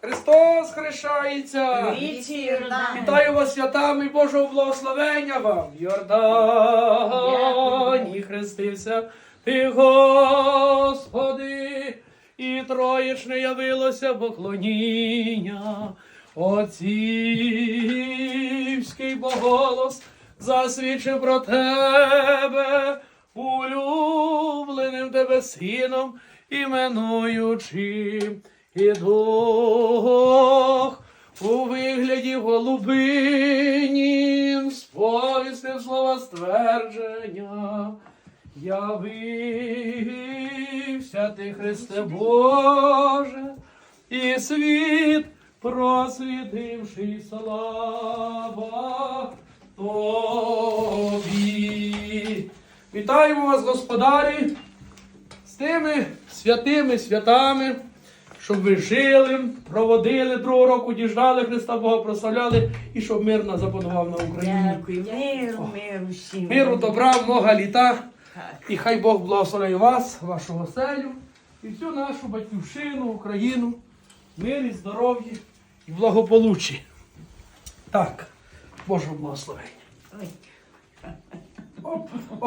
Христос хрещається! Вітаю вас святами і Божого благословення вам! В Йордані хрестився ти, Господи, і троєчне явилося поклоніння. Отцівський боголос засвідчив про тебе, улюбленим тебе сином, іменуючи, і дух у вигляді голубині сповістив слова ствердження. Явився ти, Христе Боже, і світ просвітивши слава Тобі. Вітаємо вас, господарі, з тими святими святами, щоб ви жили, проводили другого року, діждали Христа Бога, прославляли і щоб мирно запанував на Україні. Дякую. Миру, миру всім. Миру, добра, много літа. І хай Бог благословляє вас, вашу оселю і всю нашу батьківщину, Україну, мир і здоров'я і благополуччя. Так, Божого благословення. Оп, оп.